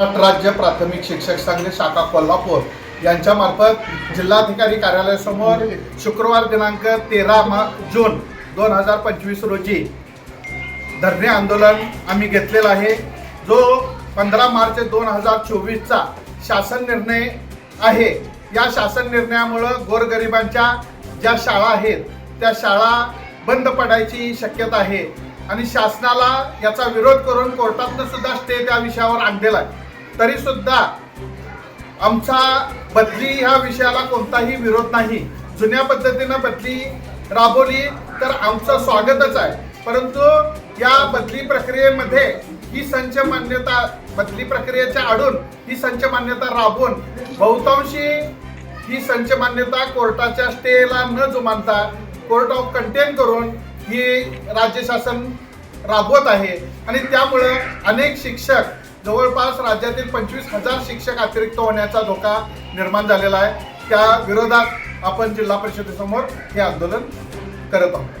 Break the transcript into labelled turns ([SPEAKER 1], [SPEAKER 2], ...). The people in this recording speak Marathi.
[SPEAKER 1] राज्य प्राथमिक शिक्षक संघ शाखा कोल्हापूर यांच्यामार्फत जिल्हाधिकारी कार्यालयासमोर शुक्रवार दिनांक तेरा मा जून दोन हजार पंचवीस रोजी धरणे आंदोलन आम्ही घेतलेलं आहे. जो पंधरा मार्च दोन हजार चोवीसचा शासन निर्णय आहे. या शासन निर्णयामुळं गोरगरिबांच्या ज्या शाळा आहेत त्या शाळा बंद पडायची शक्यता आहे. आणि शासनाला याचा विरोध करून कोर्टातनं सुद्धा स्टे त्या विषयावर आणलेला आहे. तरी सुद्धा आमचा बदली ह्या विषयाला कोणताही विरोध नाही. जुन्या पद्धतीनं बदली राबवली तर आमचं स्वागतच आहे. परंतु या बदली प्रक्रियेमध्ये ही संच मान्यता बदली प्रक्रियेच्या आडून ही संच मान्यता राबवून बहुतांशी ही संच मान्यता कोर्टाच्या स्टेला न जुमानता कोर्ट ऑफ कंटेन करून ही राज्य शासन राबवत आहे. आणि त्यामुळं अनेक शिक्षक जवळपास राज्यातील पंचवीस हजार शिक्षक अतिरिक्त होण्याचा धोका निर्माण झालेला आहे. त्या विरोधात आपण जिल्हा परिषदेसमोर हे आंदोलन करत आहोत.